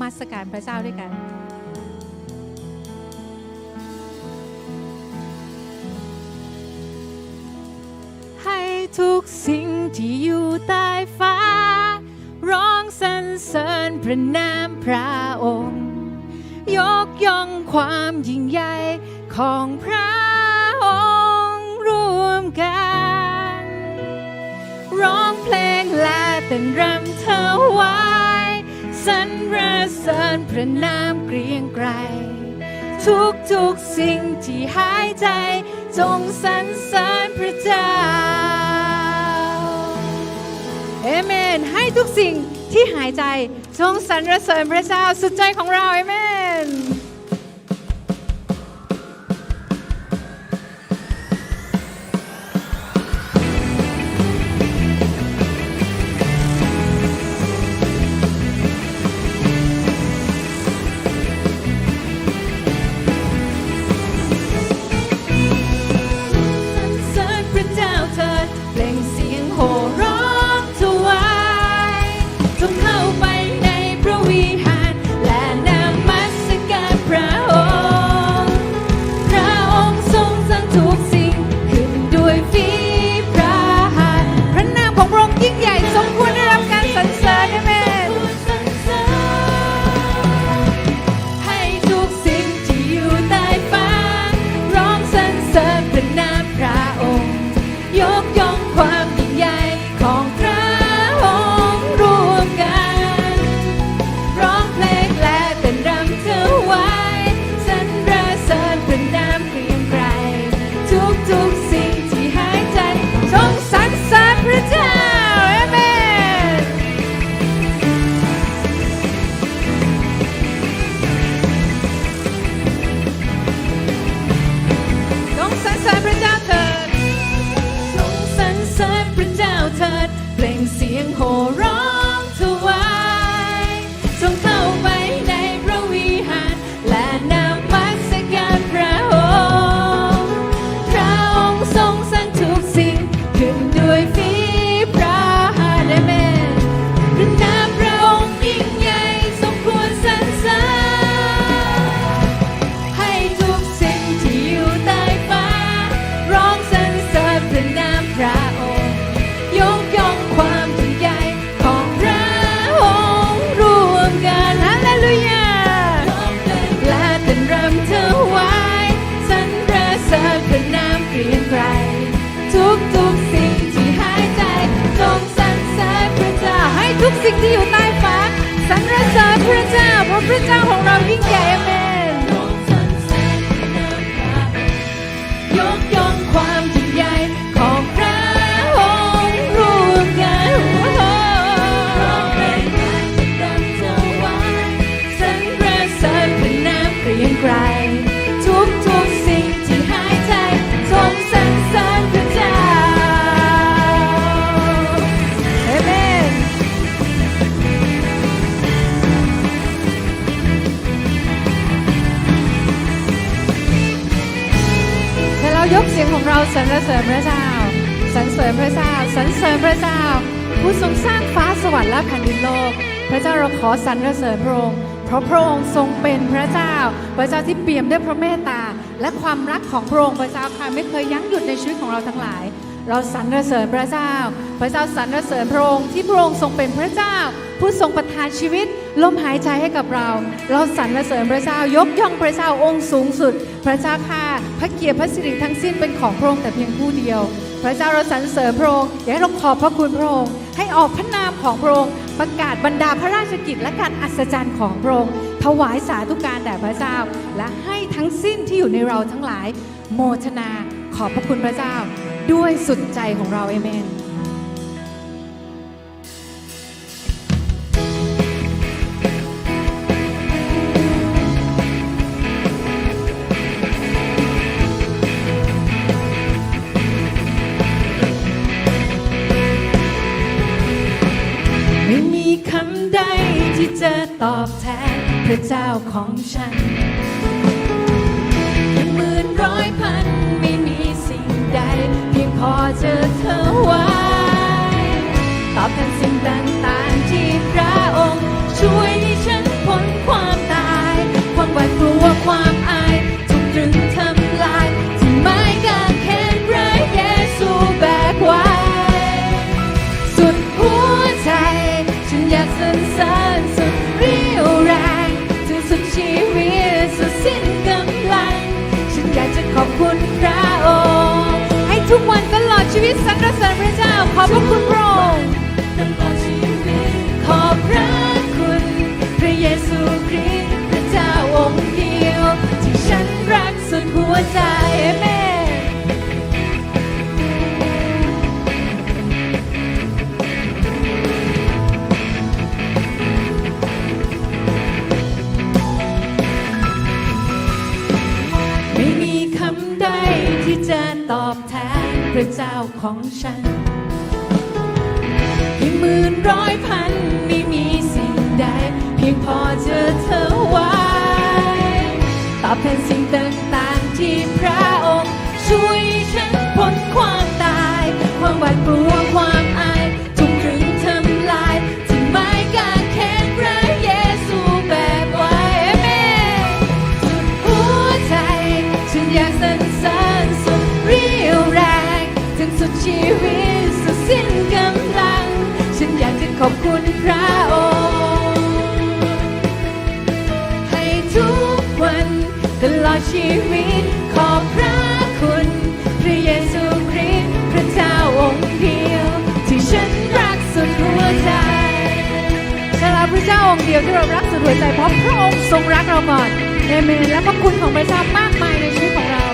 มัสการพระเจ้าด้วยกันให้ทุกสิ่งที่อยู่ใต้ฟ้า ร้องสรรเสริญพระนามพระองค์ ยกย่องความยิ่งใหญ่ของพระองค์รวมกัน ร้องเพลงและเต้นรำถวา สรรเสริญพระนามเกรียงไกรทุกทุกสิ่งที่หายใจ จงสรรเสริญพระเจ้าเอเมน ให้ทุกสิ่งที่หายใจ จงสรรเสริญพระเจ้าสุดใจของเราเอเมน เรรเสริญพระเจ้าสรรเสริญพระเจ้า ผู้ทรงสร้างฟ้าสวรรค์และแผ่นดินโลก พระเจ้าเราขอสรรเสริญพระองค์เพราะพระองค์ทรงเป็นพระเจ้า พระเจ้าที่เปี่ยมด้วยพระเมตตา และความรักของพระองค์พระเจ้าค่ะไม่เคยยั้งหยุดในชีวิตของเราทั้งหลาย เราสรรเสริญพระเจ้า พระเจ้าสรรเสริญพระองค์ที่พระองค์ทรงเป็นพระเจ้า ผู้ทรงประทานชีวิตลมหายใจให้กับเรา เราสรรเสริญพระเจ้ายกย่องพระเจ้าองค์สูงสุด พระเจ้าค่ะพระเกียรติพระสิริทั้งสิ้นเป็นของพระองค์แต่เพียงผู้เดียว พระเจ้าเราสรรเสริญพระองค์อยากให้เราขอบพระคุณพระองค์ให้ออกพระนามของพระองค์ประกาศบรรดาพระราชกิจและการอัศจรรย์ของพระองค์ถวายสาธุการแด่พระเจ้า และให้ทั้งสิ้นที่อยู่ในเราทั้งหลาย โมทนาขอบพระคุณพระเจ้า ด้วยสุดใจของเราเอเมน ของฉัน ที่จะตอบแทนพระเจ้าของฉันกี่หมื่นร้อยพันไม่มีสิ่งใด เพียงพอเจอเธอไว้ ตอบแทนสิ่งต่างๆที่พระองค์ ช่วยฉันพ้นความตาย ความหวาดกลัวความ หัวใจเพราะพระองค์ทรงรักเราก่อนเอเมนและพระคุณของพระเจ้ามากมายในชีวิตของเรา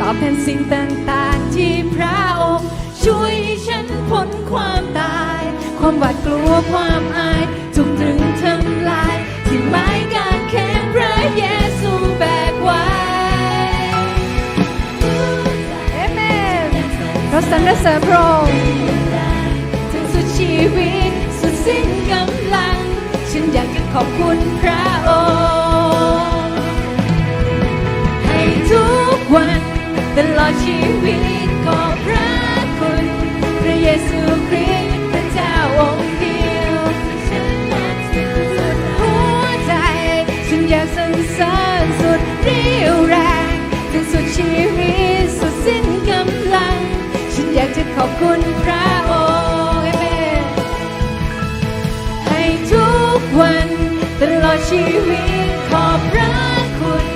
ตอบแทนสิ่งต่างๆที่พระองค์ช่วยให้ฉันพ้นความตาย ความหวาดกลัวความอายถูกตรึงทำลาย ที่ไม้กางแขนพระเยซูแบกไว้ เราสรรเสริญพระองค์ถึงสุดชีวิตสุดสิ้นกำลัง ฉันอยากจะขอบคุณพระองค์ให้ทุกวันตลอดชีวิต ขอบคุณพระองค์เอเมนให้ทุกวันตลอดชีวิตขอบพระคุณ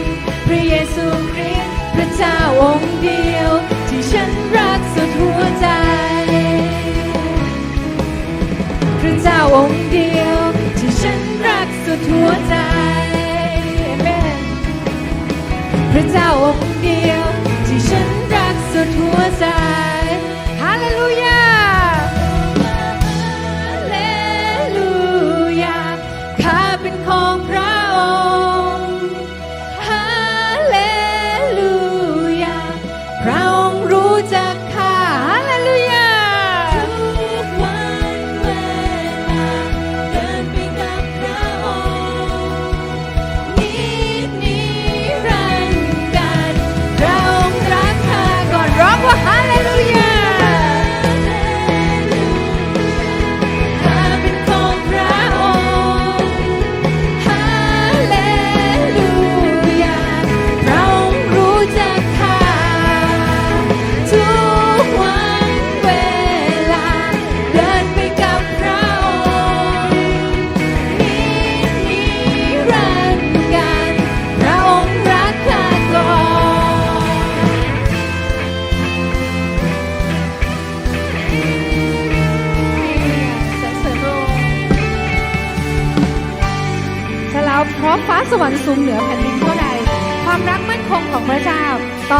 พระเยซูคริสต์พระเจ้าองค์เดียว ที่ฉันรักสุดหัวใจ พระเจ้าองค์เดียว ที่ฉันรักสุดหัวใจอเมนพระเจ้าองค์เดียว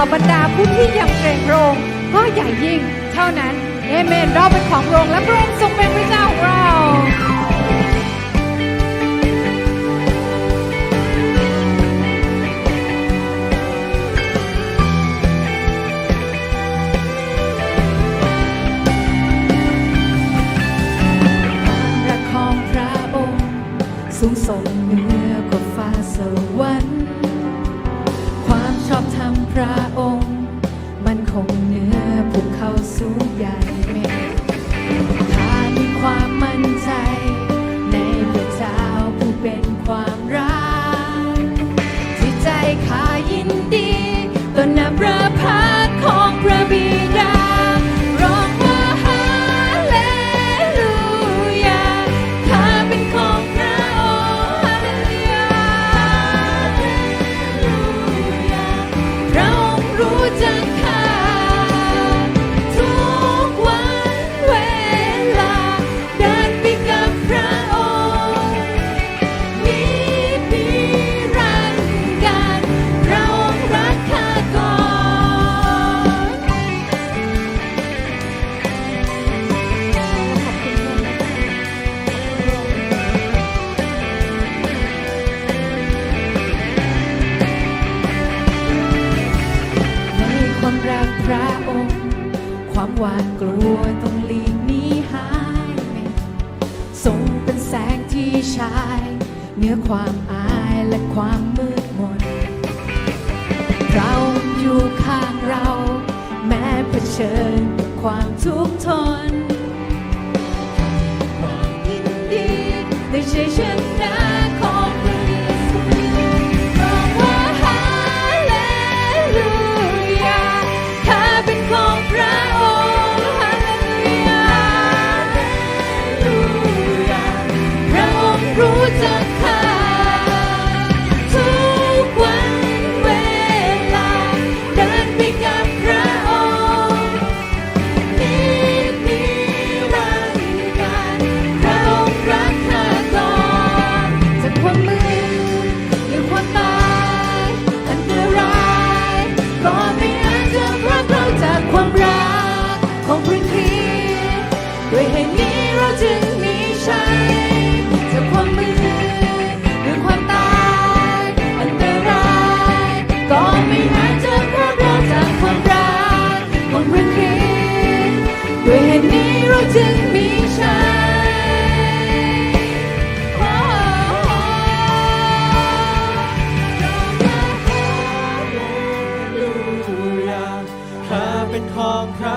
อบรรดาผู้ที่ยำเกรงพระองค์ก็ใหญ่ยิ่งเท่านั้นเอเมนเราเป็นของพระองค์และพระองค์ทรงเป็น ความหวาดกลัวต้องหลีกหนีหายไปทรงเป็นแสงที่ฉายเหนือความอายและความมืดมน เราอยู่ข้างเรา แม้เผชิญกับความทุกข์ทนความยินดีได้ใช้ชนะข เป็นของพร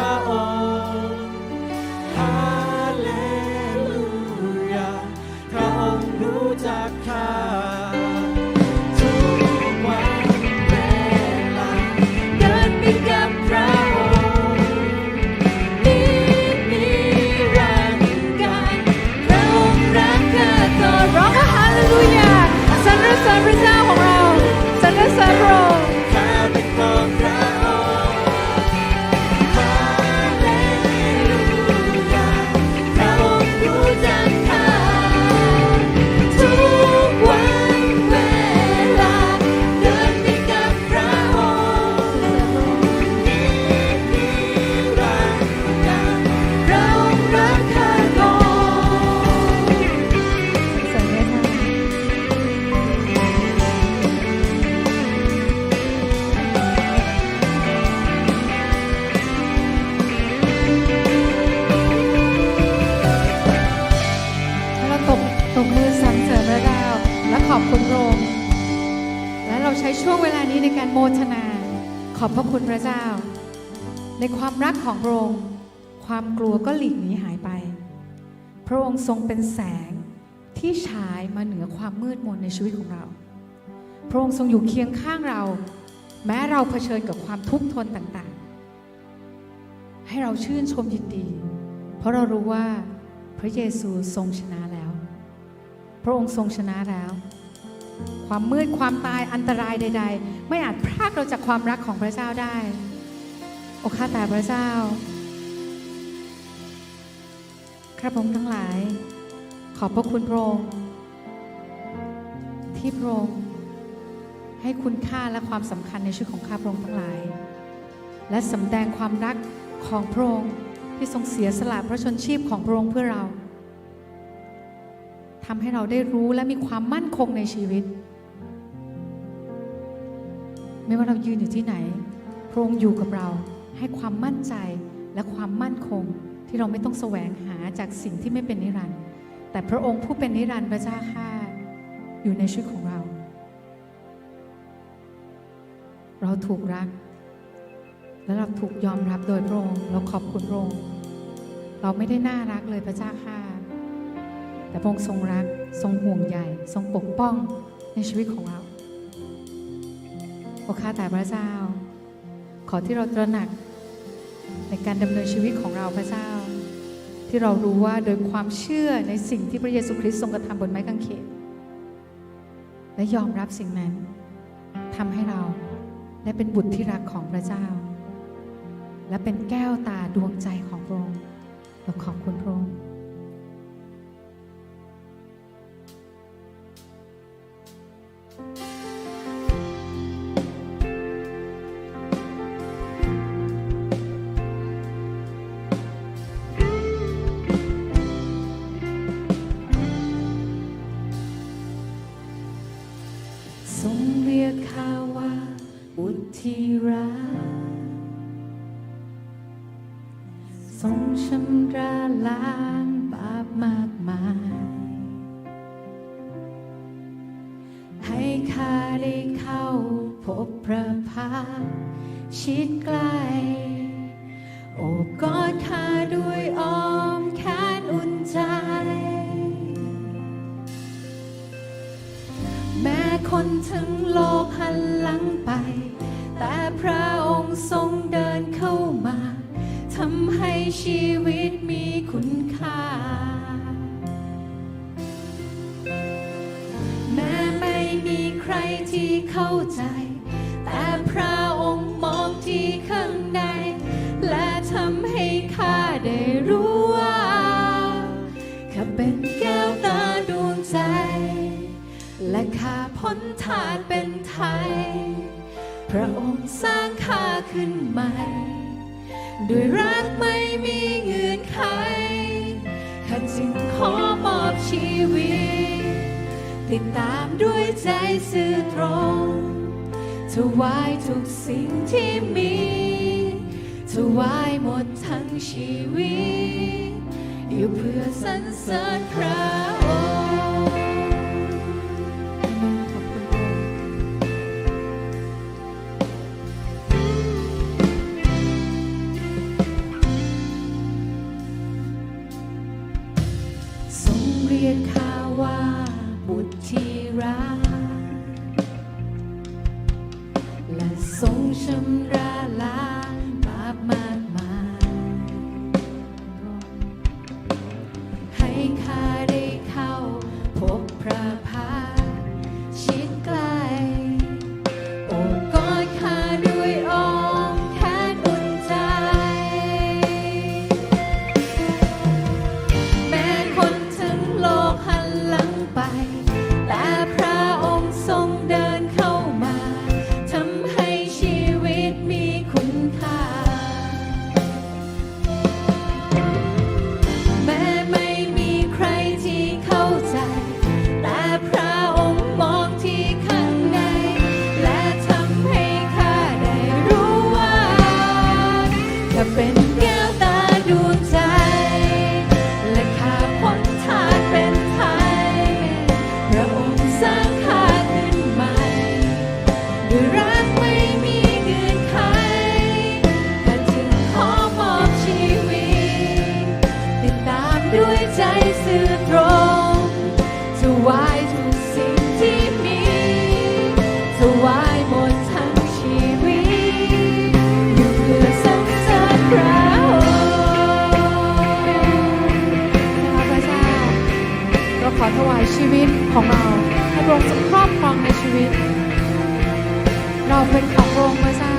พระคุณพระเจ้า ในความรักของพระองค์ ความกลัวก็หลีกหนีหายไป พระองค์ทรงเป็นแสงที่ฉายมาเหนือความมืดมนในชีวิตของเรา พระองค์ทรงอยู่เคียงข้างเรา แม้เราเผชิญกับความทุกข์ทนต่างๆ ให้เราชื่นชมยินดี เพราะเรารู้ว่าพระเยซูทรงชนะแล้ว พระองค์ทรงชนะแล้ว ความมืดความตายอันตรายใด ๆ ไม่อาจพรากเราจากความรักของพระเจ้าได้ โอ้ข้าแต่พระเจ้าข้าพระองค์ทั้งหลาย ขอบพระคุณพระองค์ที่พระองค์ให้คุณค่าและความสำคัญในชีวิตของข้าพระองค์ทั้งหลาย และสำแดงความรักของพระองค์ที่ทรงเสียสละพระชนชีพของพระองค์เพื่อเรา ทำให้เราได้รู้และมีความมั่นคงในชีวิต ไม่ว่าเรายืนอยู่ที่ไหน พระองค์อยู่กับเรา ให้ความมั่นใจและความมั่นคง ที่เราไม่ต้องแสวงหาจากสิ่งที่ไม่เป็นนิรันดร์แต่พระองค์ผู้เป็นนิรันดร์พระเจ้าข้าอยู่ในชีวิตของเรา เราถูกรัก และเราถูกยอมรับโดยพระองค์เราขอบคุณพระองค์เราไม่ได้น่ารักเลยพระเจ้าค่ะ แต่พระองค์ทรงรัก ทรงห่วงใยทรงปกป้องในชีวิตของเราโอข้าแต่พระเจ้า ขอที่เราตระหนักในการดำเนินชีวิตของเราพระเจ้า ที่เรารู้ว่าโดยความเชื่อในสิ่งที่พระเยซูคริสต์ทรงกระทำบนไม้กางเขนและยอมรับสิ่งนั้นทำให้เราได้เป็นบุตรที่รักของพระเจ้า และเป็นแก้วตาดวงใจของพระองค์เราขอบคุณพระองค์ ให้ข้าได้เข้าพบพระพักชิดใกล้โอบกอดข้าด้วยอ้อมแขนอุ่นใจ แม้คนทั้งโลกหันหลังไป แต่พระองค์ทรงเดินเข้ามาทำให้ชีวิตมีคุณค่า ที่เข้าใจ แต่พระองค์มองที่ข้างใน และทำให้ข้าได้รู้ว่าข้าเป็นแก้วตาดวงใจ และข้าพ้นทาสเป็นไทย พระองค์สร้างข้าขึ้นใหม่ด้วยรักไม่มีเงื่อนไขข้าจึงขอมอบชีวิต ติดตามด้วยใจซื่อตรงถวายทุกสิ่งที่มีถวายหมดทั้งชีวิต อยู่เพื่อสรรเสริญพระองค์ อถวายชีวิตของเราให้พระองค์ทรงครอบครองในชีวิต เราเป็นของพระองค์พระเจ้า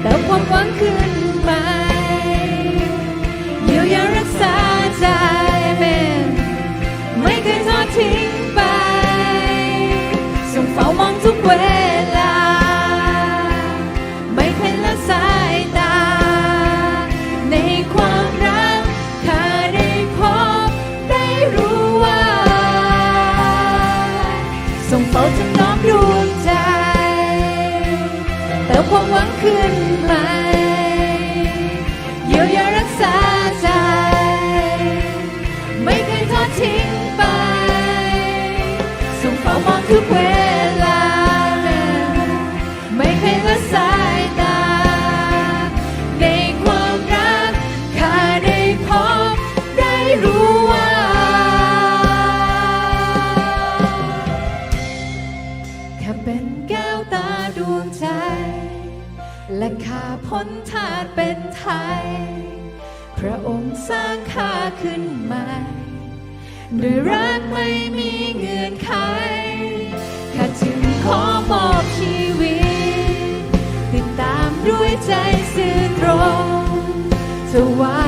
แต่ความหวังขึ้นใหม่เยียวยารักษาใจเมนไม่เคยทอดทิ้งไปส่งเฝ้ามองทุกเว ขึ้นใหม่เใจซื่อตรงถวาย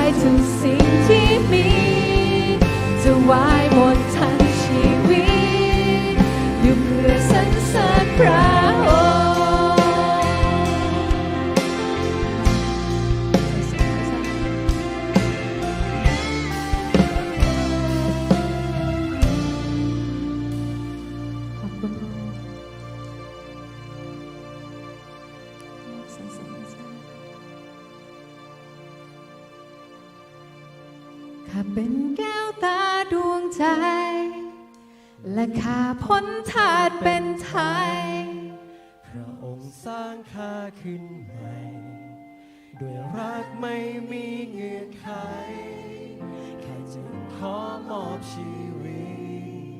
ค์สร้าขึ้นใหม่ ด้วยรักไม่มีเงื่อนไขข้าจึงขอมอบชีวิ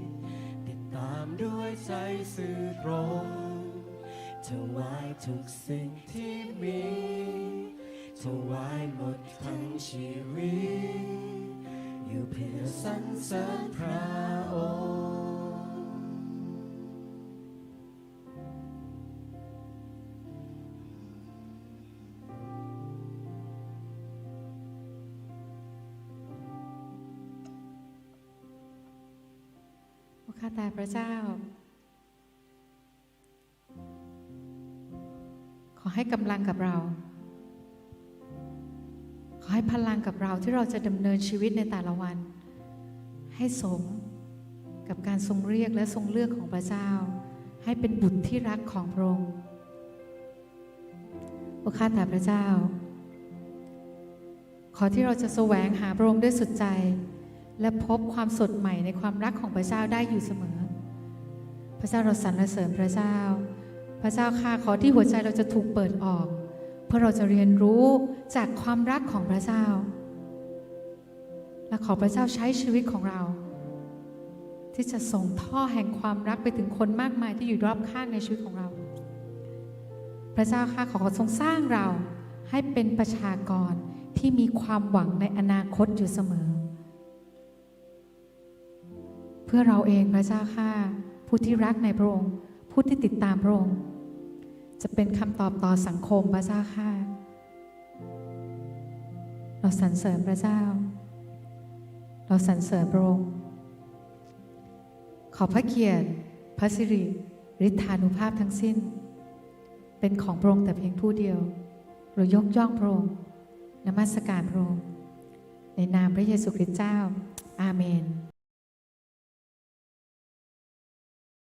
ต ติดตามด้วยใจสื่อตรงถวายทุกสิ่งที่มีถวายหมดทั้งชีวิต อยู่เพื่อสรรเสริญพระองค์าแต่พระเจ้า ขอให้กำลังกับเรา ขอให้พลังกับเราที่เราจะดำเนินชีวิตในแต่ละวัน ให้สมกับการทรงเรียกและทรงเลือกของพระเจ้า ให้เป็นบุตรที่รักของพระองค์โอ้ข้าแต่พระเจ้า ขอที่เราจะแสวงหาพระองค์ด้วยสุดใจ และพบความสดใหม่ในความรักของพระเจ้าได้อยู่เสมอ พระเจ้าเราสรรเสริญพระเจ้า พระเจ้าข้าขอที่หัวใจเราจะถูกเปิดออก เพื่อเราจะเรียนรู้จากความรักของพระเจ้า และขอพระเจ้าใช้ชีวิตของเรา ที่จะส่งท่อแห่งความรักไปถึงคนมากมายที่อยู่รอบข้างในชีวิตของเรา พระเจ้าข้าขอทรงสร้างเราให้เป็นประชากรที่มีความหวังในอนาคตอยู่เสมอ เพื่อเราเองพระเจ้าข้าผู้ที่รักในพระองค์ ผู้ที่ติดตามพระองค์ จะเป็นคำตอบต่อสังคมพระเจ้าข้าเราสรรเสริญพระเจ้า เราสรรเสริญพระองค์ ขอพระเกียรติ พระสิริฤทธานุภาพทั้งสิ้น เป็นของพระองค์แต่เพียงผู้เดียว เรายกย่องพระองค์นมัสการพระองค์ในนามพระเยซูคริสต์เจ้า อาเมน